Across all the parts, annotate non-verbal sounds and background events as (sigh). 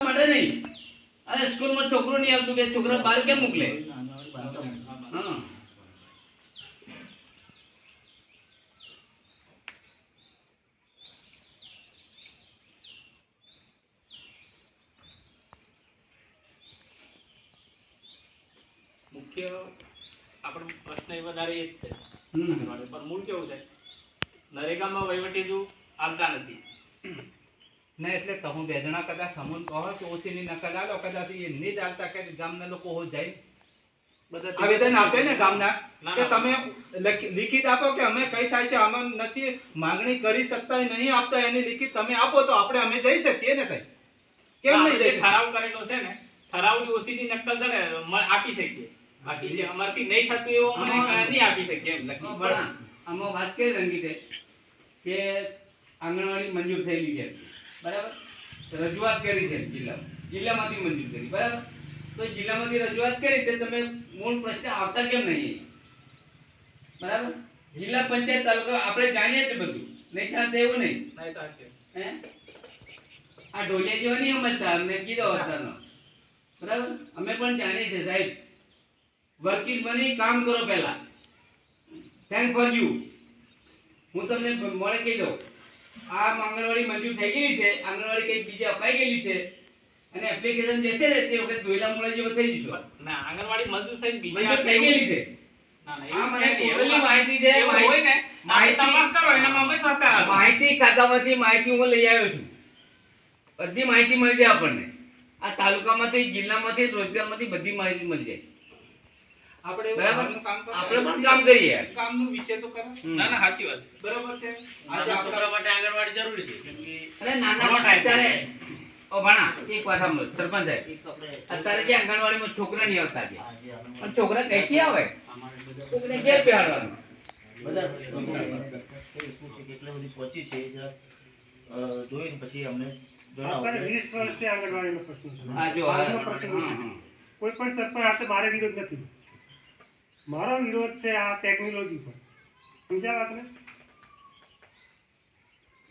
માટે નહીં. અરે સ્કૂલમાં છોકરો નહીં આવતું કે છોકરા બહાર કેમ મોકલે? હા. મુખ્ય આપણો પ્રશ્ન એ વધારે એ જ છે. પણ મૂળ કેવું છે? નરેગામાં વહીવટી આવતા નથી. ને એટલે તમે બે જણા કદાચ સમૂહ કહો તો ઓછીની નકલ આલો કદાચ એ નહીં જ આવતા કે ગામના લોકો હો જાય. આવેદન આપે ને ગામના કે તમે લિખિત આપો કે અમે કઈ થાય છે અમે નથી માંગણી કરી શકતા નહીં આપતા એની લિખિત તમે આપો તો આપણે અમે જઈ શકીએ ને કઈ કેમ નહીં જઈ ઠરાવ કરેલો છે ને ઠરાવની ઓસીની નકલ છે ને આપી શકીએ. બાકી જે અમારથી નહીં થતું એવો અમે નહીં આપી શકીએ એમ લખી. આમાં વાત કરી રંગી કે આંગણવાડી મંજૂર થયેલી છે. બરાબર? રજૂઆત કરી છે જિલ્લા જિલ્લામાંથી મંજૂર કરી. બરાબર? તો જિલ્લામાંથી રજૂઆત કરી છે તમે મૂળ પ્રશ્ન આવતા કેમ નહીં બરાબર? જિલ્લા પંચાયત તાલુકા આપણે જાણીએ છીએ બધું. નહીં જાણતા એવું નહીં? નહીં હે? આ ઢોલિયા જેવા નહીં સમજતા અમને કીધો અવતારનો. બરાબર? અમે પણ જાણીએ છીએ સાહેબ. વર્કિંગ બની કામ કરો પહેલા. થેન્ક ફોર યુ હું તમને મળે કહી દઉં. આ આંગણવાડી મંજૂર થઈ ગયેલી છે. આંગણવાડી કંઈક બીજી અપાઈ ગયેલી છે. અને એપ્લિકેશન જે છે ને તે વખત ધોઈલા મોડા જેવો થઈ જશો ના આંગણવાડી મંજૂર થઈને બીજી મંજૂર થઈ ગયેલી છે. માહિતી ખાતામાંથી માહિતી હું લઈ આવ્યો છું. બધી માહિતી મળી જાય આપણને. આ તાલુકામાંથી જિલ્લામાંથી રોજગારમાંથી બધી માહિતી મળી જાય. આપણે બરાબર. કરીએ આપણે પણ કામ કરીએ. કામનો વિષય તો કરો ના ના સાચી વાત છે. બરાબર છે? આજે આપણા માટે આંગણવાડી જરૂરી છે અરે નાના અત્યારે ઓ ભણા એક વાત સાંભળો સરપંચ સાહેબ. અત્યારે કે આંગણવાડીમાં છોકરા નહીં આવતા છે? પણ છોકરા કઈથી આવે? કોકને ઘેર પહેરવાનું કેટલી બધી પહોંચી છે જોઈને પછી અમને આપણે વીસ વર્ષથી આંગણવાડીનો પ્રશ્ન. કોઈ પણ સરપંચ હાથે મારે વિરોધ નથી. મારો વિરોધ છે આ ટેકનોલોજી પર. સમજ્યા વાતને?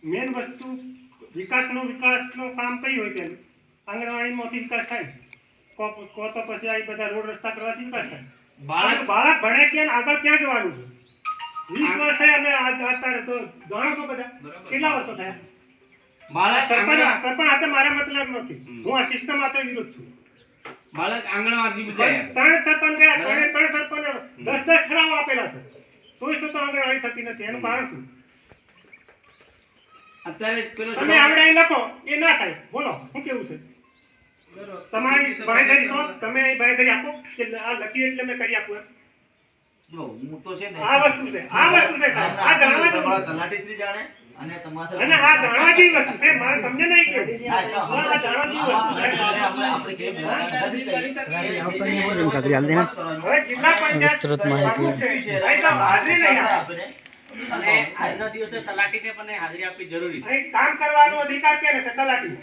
મેન વસ્તુ વિકાસનો વિકાસનો કામ કઈ હોય તેનું? આંગણવાડીમાંથી વિકાસ થાય કો તો પછી આ બધા રોડ રસ્તા કરવાથી વિકાસ થાય. બાળક બાળક ભણે ક્યાં આગળ ક્યાં જવાનું છે? વીસ વર્ષ થયા અમે આ- અત્યારે તો જાણો છો બધા? કેટલા વર્ષો થયા? બાળક સરપંચ સરપંચ હાથે મારા મતલબ નથી. હું આ સિસ્ટમ આ વિરોધ છું. બાળક આંગણવાડી બુજાય. ત્રણ સરપંચ ગયા ત્રણે ત્રણ સરપંચ દસ દસ ઠરાવો આપેલા છે. તોય શું તો આંગણવાડી થતી નથી એનું કારણ શું? અત્યારે પેલો તમે આવડે અહીં લખો એ ના થાય. બોલો શું કેવું છે? તમારી બાંયધરી છો તમે અહીં બાંયધરી આપો કે આ લખી એટલે મેં કરી આપું એમ. જો હું તો છે ને આ વસ્તુ છે આ વસ્તુ છે સાહેબ. આ જાણવા તમારા જેવું તલાટીશ્રી જાણે. અને તમારા આ જાણવા વસ્તુ છે મારે તમને નહીં કેવું આ જાણવા વસ્તુ છે. આપણે- આપણે કેમ હવે જિલ્લા પંચાયત લાગુ છે. હાજરી નહીં આપે. અને આજના દિવસે તલાટીને પણ હાજરી આપવી જરૂરી છે. કામ કરવાનો અધિકાર કેને છે? તલાટી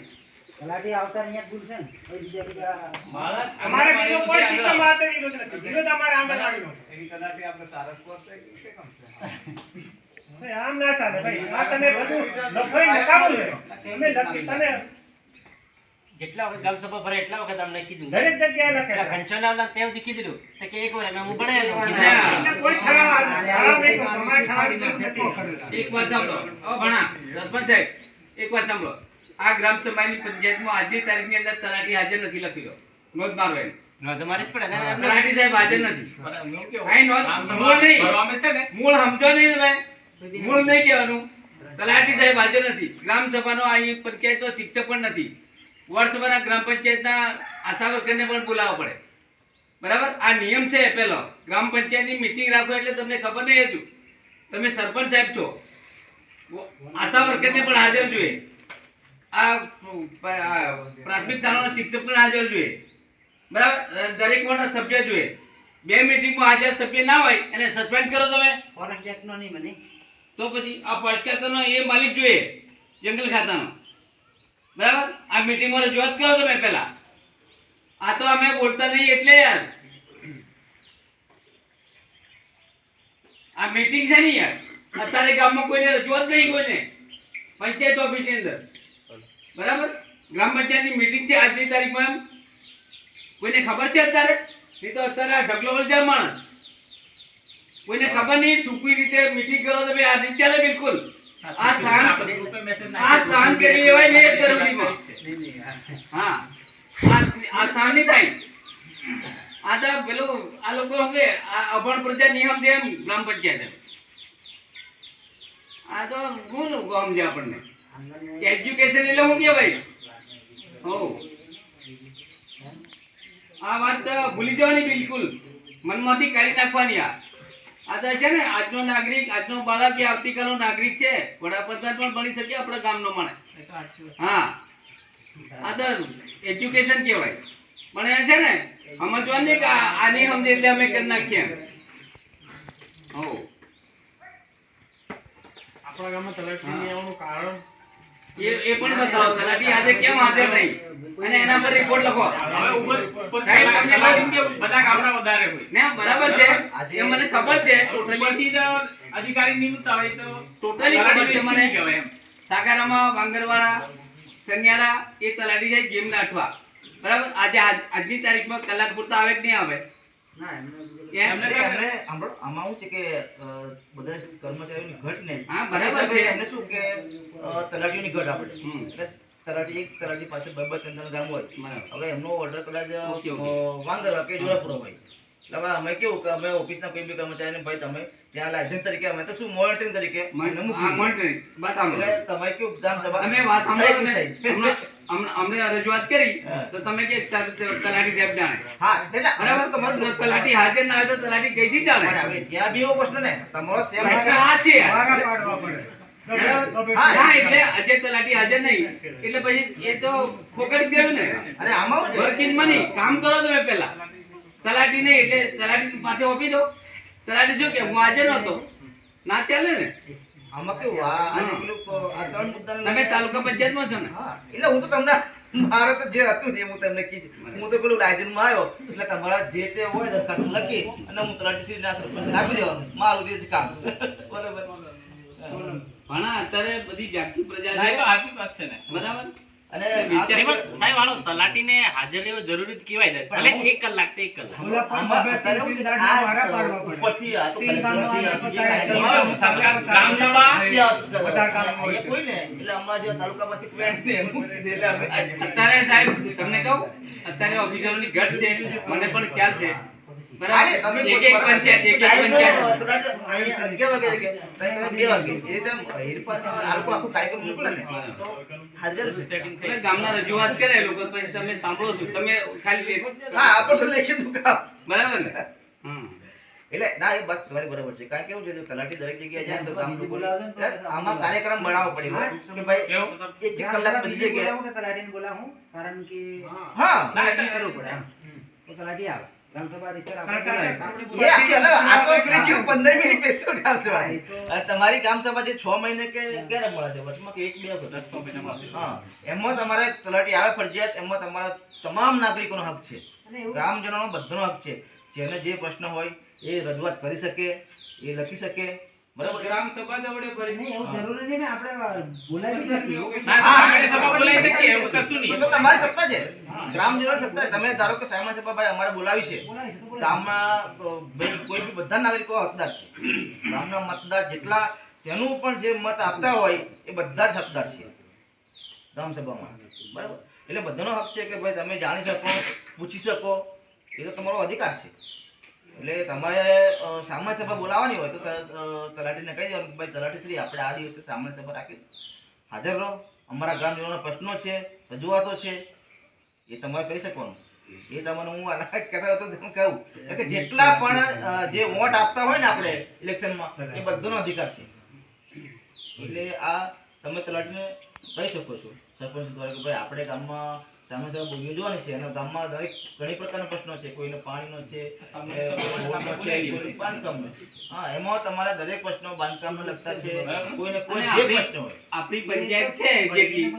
અમારે બીજો કોઈ આંગણવાડી સિસ્ટમ બુજાય. હાથે વિરોધ નથી. વિરોધ અમારે આંગણવાડીનો છે. એની કદાચ આપણે સારસ્વત છે કે શું છે? ભાઈ આમ ના ચાલે ભાઈ. આ તમે બધું લખોઈ નકામું છે તમે લખી તને જેટલા વખત ગામ સભા ભરે એટલા વખત અમને કીધું. દરેક જગ્યાએ લખે ઘનશ્યામના ત્યાં સુધી કીધું તો કે એક વાર અમે હું ભણાયેલો. કોઈ ખરાબ સમાજ ઠરાવની એક વાત સાંભળો. ભણા સરપંચ સાહેબ એક વાત સાંભળો. આ ગ્રામ સભાની પંચાયતમાં આજની તારીખની અંદર તલાટી હાજર નથી લખેલો નોંધ મારો એમ ન તમારે જ પડે ને. તલાટી સાહેબ હાજર નથી. મૂળ નહીં. ભરવામાં છે ને. મૂળ સમજો નહીં તમે. મૂળ નહીં કહેવાનું. તલાટી સાહેબ હાજર નથી. ગ્રામ સભાનો અહીં પંચાયતનો શિક્ષક પણ નથી. વોર્ડ સભાના ગ્રામ પંચાયતના આશા વર્કરને પણ બોલાવવા પડે. બરાબર? આ નિયમ છે પેલો. ગ્રામ પંચાયતની મીટિંગ રાખો એટલે તમને ખબર નહીં હતું તમે સરપંચ સાહેબ છો. આશા વર્કરને પણ હાજર જોઈએ. આ આ પ્રાથમિક શાળાના શિક્ષક પણ હાજર જોઈએ. બરાબર? દરેક વોર્ડના સભ્ય જોઈએ. બે મીટિંગમાં હાજર સભ્ય ના હોય એને સસ્પેન્ડ કરો તમે. ફોરેસ્ટ એક્ટનો નહીં. મને તો પછી આ પંચાયતનો એ માલિક જોઈએ, જંગલ ખાતાનો. બરાબર? આ મીટિંગમાં રજૂઆત કરો તમે પહેલા. આ તો અમે બોલતા નહીં એટલે યાર. આ મીટિંગ છે ને યાર. અત્યારે ગામમાં કોઈને રજૂઆત નહીં કોઈને. પંચાયત ઓફિસની અંદર. બરાબર? ગ્રામ પંચાયતની મીટિંગ છે આજની તારીખમાં કોઈને ખબર છે અત્યારે? નહીં તો અત્યારે આ ઢગલો વળજા માણસ. કોઈને ખબર નહીં ચૂકી રીતે મીટિંગ કરો તો ભાઈ આ નહીં ચાલે બિલકુલ. આ નાખી આ શાન કરી લેવાય ને એ જરૂરી છે. હા. આ શાન નહીં થાય આ તો પેલું આ લોકો શું કે અભણ પ્રજા નિયમ છે એમ. ગ્રામ પંચાયત આ તો શું લોકો સમજે આપણને. એજ્યુકેશન એટલે શું કહેવાય? હો. આ વાત તો ભૂલી જવાની બિલકુલ. મનમાંથી કાઢી નાખવાની આ. આ તો છે ને આજનો નાગરિક આજનો બાળક કે આવતીકાલનો નાગરિક છે. વડાપ્રધાન પણ બની શકે આપણા ગામનો માણસ. હા. આ તો એજ્યુકેશન કહેવાય. પણ એ છે ને સમજવાનું નહીં કે આની સમજે એટલે અમે કરી નાખીએ. હો. આપણા ગામમાં તલાટી આવવાનું કારણ એ એ પણ બતાવો તલાટી આજે કેમ હાજર નહીં? અને એના પર રિપોર્ટ લખો. હવે ઉપર સાહેબ, તમને લાગ્યું કે બધા ગામડા વધારે હોય. ના બરાબર છે. એ મને ખબર છે. ટોટલી અધિકારી નિમિત્ત હોય તો ટોટલી ખબર છે મને. કહેવાય એમ. સાગારામાં વાંગરવાડા સન્યાડા એ તલાટી જાય ગેમ નાઠવા બરાબર? આજે આજ- આજની તારીખમાં કલાક પૂરતા આવે કે નહીં આવે. એમ? એમને એમને આમાં શું છે કે બધા કર્મચારીઓની ઘટ ને હા, બરાબર છે. એમને શું કે તલાટીઓની ઘટ આપણે એટલે તલાટી એક તલાટી પાસે બે બે ત્રણ હોય. હવે એમનો ઓર્ડર કદાચ વાંદરવા કે જોરાપુરો હોય. અમે કેવું કે અમે ઓફિસના કોઈ બી કર્મચારીને ભાઈ તમે ત્યાં લાયસન્સ તરીકે અમે તો શું મોનિટરિંગ તરીકે તમે કેવું ગ્રામ અમે વાત સાંભળો અમને રજૂઆત કરી તો તમે કે તલાટી સાહેબ જાણે. હા એટલે બરાબર? તમારું તલાટી હાજર ના હોય તો તલાટી કઈથી જાણે? હવે ત્યાં બી એવો પ્રશ્ન ને તમારો સેમ આ છે. હા એટલે આજે તલાટી હાજર નહીં. એટલે પછી એ તો ફોકટ ગયું ને. અને આમાં વર્કિંગ મની કામ કરો તમે પહેલા. તલાટી નહીં એટલે તલાટી પાસે ઓપી દો તલાટી જો કે હું આજે નહોતો. ના ચાલે ને? આમાં કેવું? આ પેલું આ ત્રણ મુદ્દાને તમે તાલુકા પંચાયતમાં છો ને? હા, એટલે હું તો તમને મારે તો જે હતું ને હું તમને કીધું. હું તો પેલું લાયસન્સમાં આવ્યો. એટલે તમારા જે તે હોય દરખાસ્ત લખી અને હું તલાટી ના સરપંચ આપી દેવાનું મારું જે કામ. બરાબર. ભણા અત્યારે બધી જાગતી પ્રજા છે. સાચી વાત છે ને. બરાબર? અને વિચાર- આ- પણ સાહેબ હાલો તલાટીને હાજર જરૂરી જ કહેવાય છે ભલે એક કલાક તો એક કલાક. અત્યારે ઉપરથી આ તો ગ્રામ સભા? કોઈ ને એટલે અમારા જે તાલુકામાંથી સાહેબ તમને કહું અત્યારે ઓફિસરોની ઘટ છે મને પણ ખ્યાલ છે. ગામના રજૂઆત કરે લોકો પછી તમે સાંભળો છો. તમે ખાલી હા આપણે તો બરાબર ને? એટલે ના એ વાત તમારી બરાબર છે. કારણ કે કેવું છે તલાટી દરેક જગ્યાએ જાય તો ગામ લોકો આમાં કાર્યક્રમ બનાવવો પડે. કે ભાઈ કેવું? એક કલાક બધી જગ્યાએ તલાટીને બોલાવું? કારણ કે હા. ના, કરવું પડે તલાટી આવે. ગ્રામસભા રિસર સરકાર- એ આખી અલગ આ તો આપણે કેવું 15 મિનિટ સ્પેશિયલ કામ છે ભાઈ. તમારી ગામ જે છ મહિને કે ક્યારે મળે છે? વર્ષમાં કે એક બે વખત? એમાં તમારે તલાટી આવે ફરજિયાત એમાં તમારા તમામ નાગરિકોનો હક છે. ગ્રામજનોનો બધાનો હક છે. જેને જે પ્રશ્ન હોય એ રજૂઆત કરી શકે એ લખી શકે બરાબર. ગ્રામ સભા જ આપણે ભરી. નહીં એવું જરૂરી નહીં આપણે બોલાવી શકીએ. ના, સામાન્ય સભા બોલાવી શકીએ એવું કશું નહીં. તો તમારી સત્તા છે. ગ્રામજનોની સત્તા તમે ધારો કે સાયમા સભા ભાઈ અમારે બોલાવી છે. ગામના ભાઈ કોઈ બી બધા નાગરિકો હકદાર છે. ગામના મતદાર જેટલા જેનું પણ જે મત આપતા હોય એ બધા જ હકદાર છે. ગ્રામસભામાં બરાબર. એટલે બધાનો હક છે કે ભાઈ તમે જાણી શકો પૂછી શકો. એ તો તમારો અધિકાર છે. એટલે તમારે સામાન્ય સભા બોલાવવાની હોય તો તલાટીને કહી દેવાનું કે ભાઈ તલાટીશ્રી, આપણે આ દિવસે સામાન્ય સભા રાખી હાજર રહો. અમારા ગ્રામજનોના પ્રશ્નો છે, રજૂઆતો છે, એ તમારે કહી શકવાનું. એ તમને હું અલગ કહેતો હતો તો હું કહું કે જેટલા પણ જે વોટ આપતા હોય ને આપણે ઇલેક્શનમાં, એ બધાનો અધિકાર છે. એટલે આ તમે તલાટીને કહી શકો છો. સરપંચ દ્વારા કે ભાઈ, આપણે ગામમાં સામાન્ય સભા જોવાની છે અને ગામમાં દરેક ઘણી પ્રકારના પ્રશ્નો છે. કોઈને પાણીનો છે બાંધકામનો હા એમાં તમારા દરેક પ્રશ્નો બાંધકામને લગતા છે. કોઈને કોઈ જે પ્રશ્ન હોય. આપણી પંચાયત છે જેટલી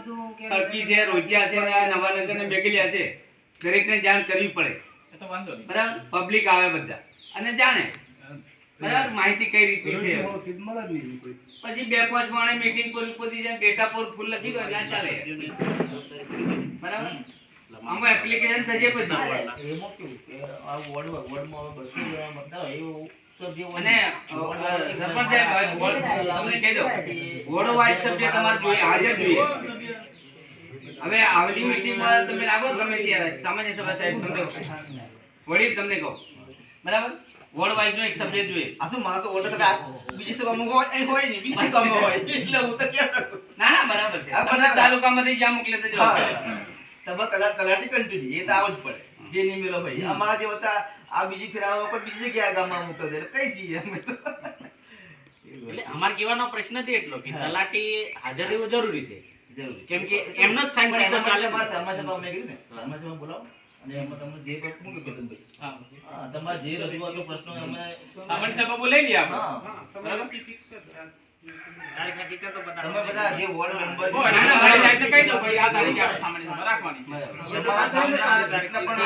સરકી છે રોજિયા છે નવાનગર ને મેઘલિયા છે. દરેકને જાણ કરવી પડે. તો વાંધો બરાબર? પબ્લિક આવે બધા. અને જાણે. બરાબર? માહિતી કઈ રીતે છે? પછી બે પાંચ માણે મીટિંગ પર પતી જાય ડેટા પર ફૂલ લખી દો એટલે આ ચાલે આમાં એપ્લિકેશન થશે પછી. એમાં કેવું કે આ વોર્ડ વોર્ડમાં હવે બસો જણા મતદાર હોય એવું આવતી મીટિંગમાં તમે લાગો ગમે ત્યારે સામાન્ય સભા સાહેબ તમને વડીલ તમને કહો. બરાબર? વોર્ડ વાઇઝ નો એક સબ્જેક્ટ જોઈએ. આ શું મારા તો ઓર્ડર તો બીજી સભામાં હોય એ હોય નહીં બીજી સભામાં હોય. એટલે હું તો ના ના બરાબર છે. આ બધા બરાબર. તાલુકામાંથી જ્યાં મોકલે તો તમે કલર કલરથી કન્ટિન્યુ એ તો આવો જ પડે. જે નહીં મેલો ભાઈ. અમારા જે હતા આ બીજી ફેરામાં કોઈ બીજી જગ્યાએ ગામમાં મૂકતો એટલે કઈ જઈએ અમે તો. એટલે અમારે કહેવાનો પ્રશ્ન નથી એટલો કે તલાટી હાજર રહેવું જરૂરી છે. કેમ કે એમનો જ સાઈન સાઈન ચાલે. માટે અમારા સમાજસભા મેં કીધું ને સમાજસભા બોલાવો. અને એમાં તમે જે પ્રશ્ન મૂકી કેતનભાઈ. હા. હા, તમારા જે રજૂઆતો પ્રશ્નો અમે સામાન્ય સભા બોલાવી લઈએ આપણે. હા, તારીખ નક્કી કરતો બધા તમે બધા જે વોર્ડ મેમ્બર ઓ, ના, ના, મારી કહી દો ભાઈ આ તારીખે આપણે સામાન્ય સભા રાખવાની તમારા ગામના જેટલા પણ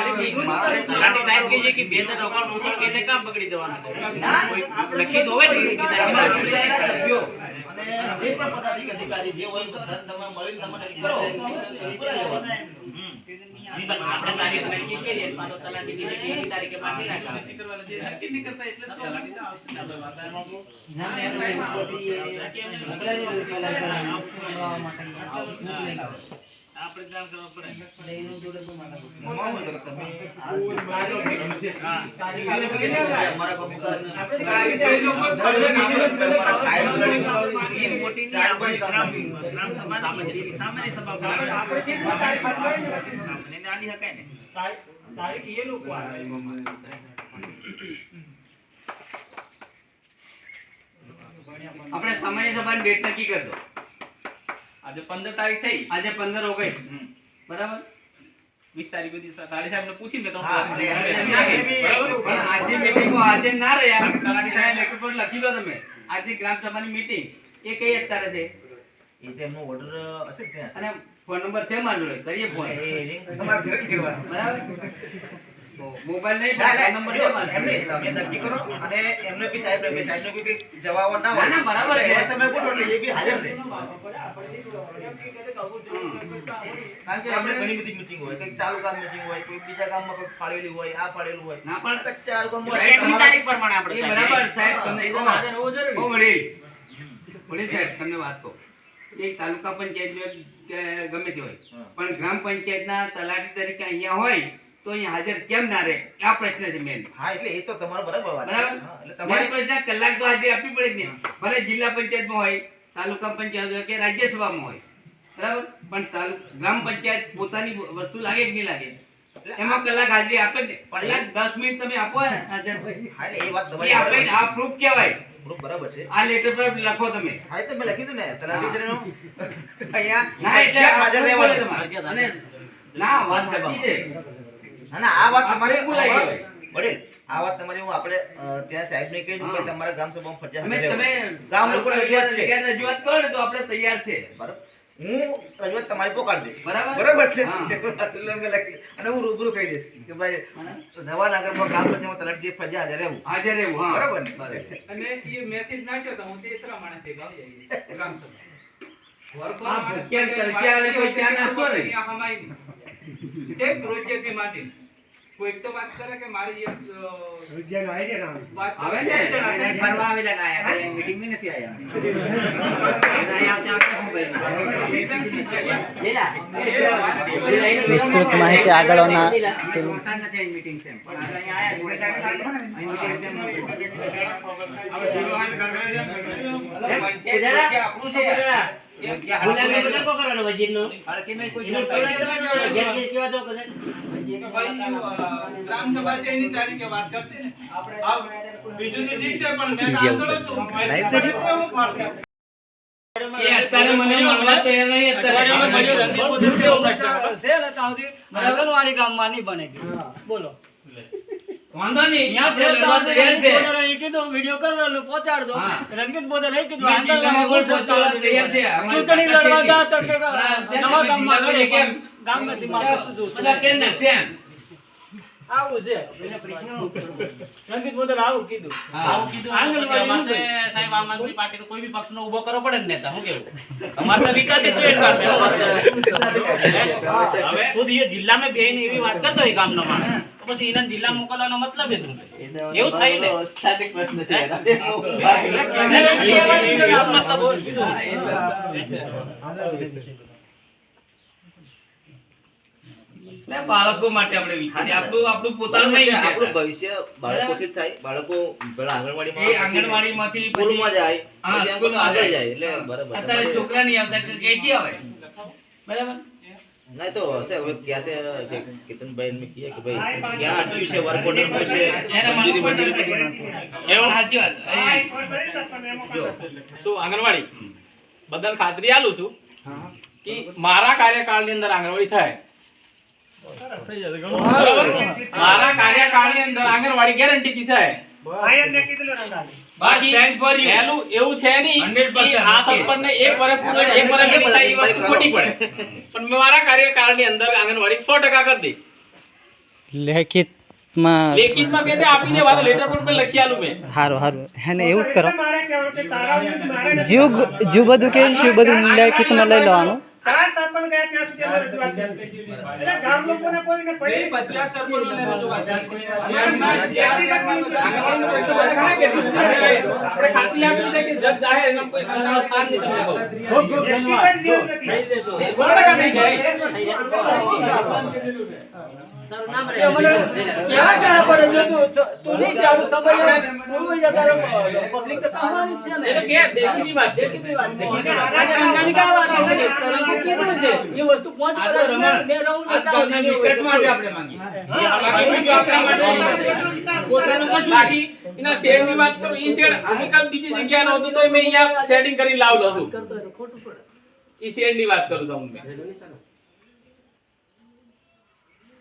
માણસો- તલાટી સાહેબ કહે છે કે બે અકાઉન્ટ મુસળ કહીને કામ પકડી દેવાના છે. તો હોય ને કે તારીખે સભ્યો. જે પણ પદાધિક અધિકારી જે હોય બધાને તમે મળીને તમને કરો બોલાવી લેવાના. હમ. નહીં, પણ આપણે તારીખ નક્કી કરીએ તો આ તો તલાટી કે એની તારીખે બાંધી રાખવાનું. નક્કી નક્કી નહીં કરતા એટલે તો આવશે ને એમાં ના, ના, એમ ખોટી એ મોકલાવી દીધું છે માટે. આપણે જાણ કરવા સામાન્ય સભાની ડેટ નક્કી કરજો. આજે પંદર તારીખ થઈ. આજે પંદર ઓગસ્ટ બરાબર? વીસ તારીખ સુધી સાડી સાહેબ ને પૂછી મેં તો આજે મીટિંગમાં હાજર ના રહ્યા તલાટી સાહેબ લેટર પર લખી લો તમે. આજે ગ્રામ સભાની મીટિંગ એ કઈ અત્યારે છે? એ તો એમનો order હશે અને ફોન નંબર છે મારો? કરીએ ફોન ઘરે બરાબર? મોબાઈલ નહીં ના, પણ ના, ફોન નંબર છે મારો એમ નહીં, તમે નક્કી કરો અને એમને બી સાહેબને બી સાહેબને બી જવાબ ના હોય. ના, ના, બરાબર છે. સમય ગોઠવો એટલે એ બી હાજર રહે. કારણ કે આપણે ઘણી બધી meeting હોય કંઈક ચાલુ કામ meeting હોય કોઈ બીજા ગામમાં કંઈક ફાળવેલી હોય આ ફાળવેલું હોય ના પણ ચાલુ કામ હોય. સાહેબ, તારીખ પ્રમાણે આપણે બરાબર સાહેબ તમને એ હાજર હોવું જરૂરી. ઓ વડીલ વડીલ સાહેબ તમને વાત કહું એક તાલુકા પંચાયત કે ગમે તે હોય પણ ગ્રામ પંચાયતના તલાટી તરીકે અહીંયા હોય તો અહીંયા હાજર કેમ ના રહે? આ પ્રશ્ન છે મેન હા એટલે એ તો તમારો બરાબર બરાબર? તમારી પ્રશ્ન કલાક તો હાજરી આપવી પડે ને ભલે જિલ્લા પંચાયતમાં હોય તાલુકા પંચાયત હોય કે રાજ્યસભામાં હોય. બરાબર? પણ ગ્રામ પંચાયત પોતાની વસ્તુ લાગે કે નહીં લાગે? એમાં કલાક હાજરી આપે ને કલાક દસ મિનિટ તમે આપો ને હાજર હા એ વાત તમારી આપે આ પ્રૂફ કહેવાય. બરાબર છે. આ લેટર પર લખો તમે. હા તો મેં લખી દીધું ને તલાટી છે (laughs) અહીંયા ના એટલે હાજર રહેવાનું. અને ના વાત સાચી છે. ના ના આ વાત આ તમારી. વડીલ, આ વાત તમારી હું આપણે ત્યાં સાહેબને કહીશું કે તમારા ગ્રામ સભામાં ફરજિયાત તમે તમે ગામ લોકો રજૂઆત છે. રજૂઆત કરો ને તો આપણે તૈયાર છે. બરાબર? હું રજૂઆત તમારી પોકાડી દઈશ. બરાબર? બરાબર છે? (laughs) અને હું રૂબરૂ કહી દઈશ કે ભાઈ નવાનગરમાં ગ્રામ પંચાયતમાં તલાટી ફરજિયાત હાજર રહેવું. હાજર રહેવું બરાબર અને એ મેસેજ નાખ્યો તો હું તે એટલા માણસે ગાવ જઈએ ગ્રામ સભા વર્કર હા, માણસ ભૂખ્યા તરસ્યા વાળી કોઈ નાસ્તો નહીં. માટે. કોઈક તો વાત કરે કે મારી આવી આવે ને. ફરવા આવેલા ના આયા, માં નથી આયા. વિસ્તૃત માહિતી આગળના છે. આપણું છે. ગામમાં નહીં બને. બોલો. વાંધો નહીં ત્યાં છે. કીધું વીડિયો કરેલું પહોંચાડ દો રંગીત બોધે નહીં કીધું મેં તૈયાર છે. ચૂંટણી લડવા જા તો કે નવા ગામમાં લડે કેમ? ગામ નથી મારે બધા કેમ નાખશે એમ? આવું છે. રંગીત મોદલ આવું કીધું. આવું કીધું તો તો સાહેબ આમ આદમી પાર્ટીનો કોઈ બી પક્ષનો ઊભો કરવો પડે ને નેતા હું કેવું? અમારે તો વિકાસ જોઈએ ગામ વાત હવે ખુદ એ જિલ્લામાં બેહીને એવી વાત કરતો હોય ગામનો માણસ. તો પછી એને જિલ્લા મોકલવાનો મતલબ જ એવું થાય ને? સ્થાનિક પ્રશ્ન છે? એટલે બાળકો માટે આપણે વિચારીએ. આપણું આપણું પોતાનું નહીં આપણું ભવિષ્ય બાળકોથી થાય. બાળકો પેલા આંગણવાડીમાં એ આંગણવાડીમાંથી સ્કૂલમાં જાય. હા, સ્કૂલમાં આગળ જાય. જાય. એટલે બરાબર. અત્યારે છોકરા નહીં આવતા કે ક્યાંથી આવે બરાબર? ના તો હશે. હવે ક્યાં તે જે કેતનભાઈ એમને કહે કે ભાઈ ક્યાં અટક્યું છે વર્ક ઓર્ડરનું છે? મંજૂરી મંજૂરી એવું? સાચી વાત. નહીં. શું આંગણવાડી? બદલ ખાતરી આલું છું કે મારા કાર્યકાળની અંદર આંગણવાડી થાય? મારા કાર્યકાળની અંદર આંગણવાડી ગેરંટીથી થાય. હા, એમ મેં કીધું રંગાલી. બસ thanks for you. પહેલું એવું છે નહીં 100% કે આ સરપંચને એક વર્ષ પૂરો એક વર્ષ નહીં થાય એ વસ્તુ ખોટી પડે. પણ મારા કાર્યકાળની અંદર આંગણવાડી સો ટકા કરી દી. લેખિતમાં લેખિતમાં મેં આપીને વાત લેટર પર લખી આલું મેં. સારું સારું એને એવું જ કરો. જીવ. જીવ બધું કે શું બધું લેખિતમાં લઈ લેવાનું. ચાર સરપંચ ગયા ત્યાં સુધી અમે રજૂઆત કરી. એટલે ગામ લોકોને કોઈને પડી બધા સરપંચોને રજૂઆત. આપણે ખાતરી આપી છે કે જજ જાહેર એમાં કોઈ શંકાનો સ્થાન નહીં તમને જીવ નથી. એ સો ટકા થઈ જાય. તારું નામ એ મને ક્યાં પડે? જો તું તું નહીં જાવ સમય પૂરું થઈ જતા પબ્લિક તો તમારી છે ને. એટલે કે દેખીતી વાત છે. દેખીતી વાત છે. અને અંગાની કાંઈ વાત નથી. તરંગે કીધું છે. એ વસ્તુ પાંચ આ તો વર્ષ રમણ. બે રાઉન્ડ આ ગામના વિકાસ માટે આપણે માંગીએ. બાકી બીજું આપણા માટે પોતાનું કશું બાકી એના શેડની વાત કરું ઈ શેડ અમુક બીજી જગ્યાએ નહોતું તો મેં અહીંયા સેટિંગ કરી લાવલો છું. ખોટું પડે ઈ શેડની વાત કરું તો હું.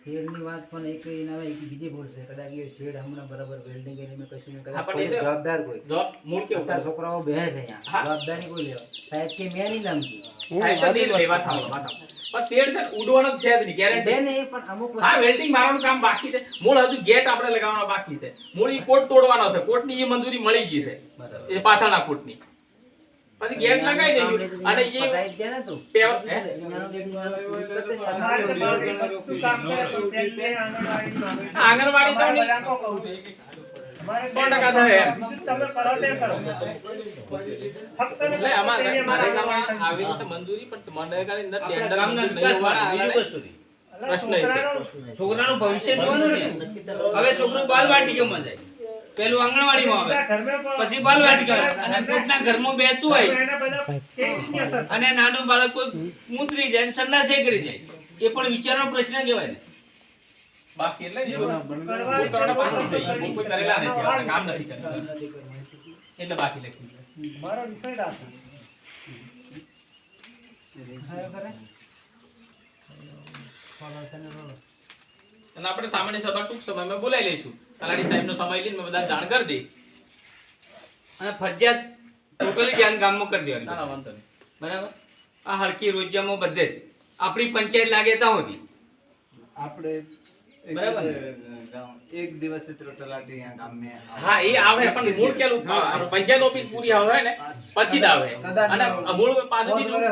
શેડની વાત પણ એક એના એક બીજી ભૂલ છે. કદાચ એ શેડ હમણાં બરાબર વેલ્ડિંગ કરીને મેં કશું કદાચ કોઈ જવાબદાર કોઈ. મૂળ કે ઉતાર છોકરાઓ બે છે અહીંયા. જવાબદારી કોઈ લેવા. સાહેબ કે મેં નહીં લાગતી સાહેબ નહીં લેવા વાત પણ શેડ છે ઉડવાનો છે જ નહીં ગેરંટી ને એ પણ અમુક હા વેલ્ડિંગ મારવાનું કામ બાકી છે. મૂળ હજુ ગેટ આપણે લગાવવાનો બાકી છે. મૂળ ઈ કોટ તોડવાનો છે. કોટની એ મંજૂરી મળી ગઈ છે. એ પાછળના કોટની. પછી ગેટ લગાવી દઈશું અને જ. આંગણવાડી તો નહીં. સો ટકા થાય આવી રીતે મંજૂરી પણ. પ્રશ્ન છે. છોકરાનું ભવિષ્ય જોવાનું ને હવે છોકરું બાલવાટિકામાં જાય. પેલું આંગણવાડીમાં આવે. ઘરમાં પણ- પછી બાલવાટિકા આવે. અને પોતાના ઘરમાં બેસતું હોય. અને નાનું બાળક કોઈ મૂતરી જાય સંડાસે કરી જાય. એ પણ વિચારનો પ્રશ્ન કહેવાય ને. બાકી એટલે મારો વિષય અને આપણે સામાન્ય સભા ટૂંક સમયમાં બોલાવી લઈશું. તલાટી સાહેબનો સમય લઈને મેં બધા જાણ કરી દઈ અને ફરજિયાત ટોટલી ધ્યાન ગામમાં કરી દેવાનું. ના વાંધો નહીં. બરાબર? આ હલકી રોજિયામાં બધે જ. આપણી પંચાયત લાગે ત્યાં સુધી. આપણે બરાબર? એક દિવસે તલાટી અહીંયા ગામમાં હા એ આવે પણ મૂળ કેલું પંચાયત ઓફિસ પૂરી આવે ને પછી જ આવે. અને મૂળ પાછું બીજું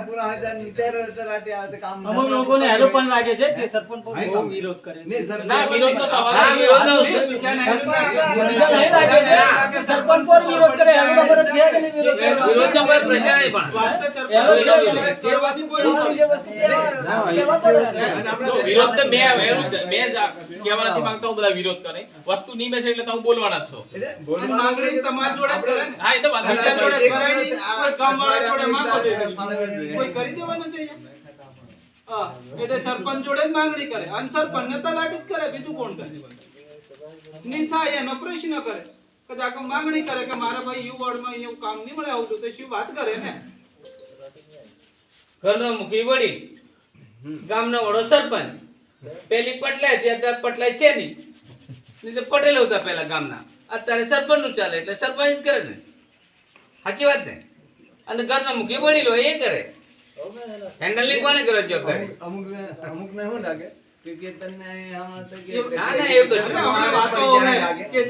અમુક લોકોને હેલો પણ લાગે છે કે સરપંચ પર બહુ વિરોધ કરે. ના વિરોધ તો સવાલ ના, વિરોધ નથી. નથી. નહીં લાગે. છે કે સરપંચ પર વિરોધ કરે હેલો ખબર છે કે નહીં વિરોધ કરે? વિરોધનો કોઈ પ્રશ્ન નહીં પણ. ને. જો વિરોધ તો મેં એવું જ- મેં જ કહેવા નથી માંગતો બધા વિરોધ કરે વસ્તુ નહીં બેસે એટલે તમે બોલવાના જ છો. માંગણી તમારી જોડે કરે હા એ તો વાત જોડે કરાય નહીં. કોઈ ગામવાળા જોડે માંગો કોઈ કરી દેવાનું છે એટલે સરપંચ જોડે જ માંગણી કરે. અને સરપંચ ને તલાટી જ કરે બીજું કોણ કરે? નહીં થાય એનો પ્રશ્ન કરે. કદાચ માંગણી કરે કે મારા ભાઈ યુ વોર્ડમાં એવું કામ નહીં મળે આવું તો શું વાત કરે ને? ઘરનો મુખી વળી ગામનો વડો સરપંચ. પેલી પટલાય ત્યાં પટલાય છે નહીં. નહીં તો પટેલ હતા પેલા ગામના. અત્યારે સરપંચનું ચાલે એટલે સરપંચ જ કરે ને. સાચી વાત ને? અને ઘરના મુખી વડીલો એ કરે. હેન્ડલની કોને કરે જવાબદારી અમુક અમુક ને શું લાગે?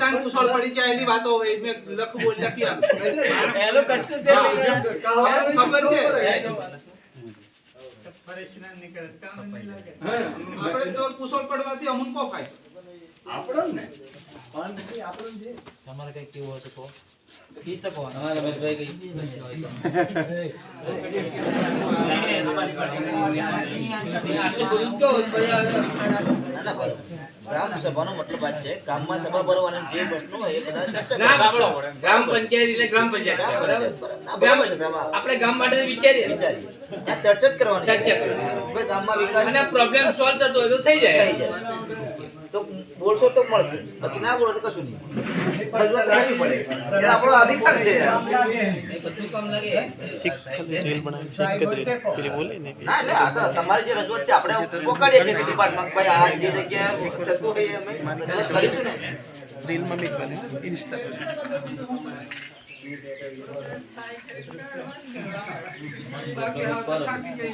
તાન કુશળ પડી જાય એની વાતો હવે મેં લખ બોલ લખી આપી. એનું કશું છે નહીં. ખબર છે. આપણે તો કુશળ પડવાથી અમુક કો ફાયદો. તમારે કઈ કેવું હોય તો કહો શકો ના, ના, બરોબર. ગ્રામ સભાનો મતલબ આ છે ગામમાં સભા ભરવાની જે પ્રશ્નો હોય એ બધા ચર્ચા ના કરવાની. બાબડો ગ્રામ પંચાયત એટલે ગ્રામ પંચાયત બરાબર પંચાયત, બરાબર. ના, બરાબર છે તેમાં. આપણે ગામ માટે વિચારીએ વિચારીએ. આ ચર્ચા જ કરવાની. ચર્ચા કરવાની. ગામમાં વિકાસ અને પ્રોબ્લેમ સોલ્વ થતો હોય તો થઈ જાય બોલશો તો મળશે. બાકી ના બોલો તો કશું નહીં. પડે આપણો અધિકાર છે તમારી જે રજૂઆત છે આપણે પોકાડીએ છીએ ડિપાર્ટમેન્ટ ભાઈ આ જે જગ્યાએ થતું હોય અમે રજૂઆત કરીશું ને. ગઈ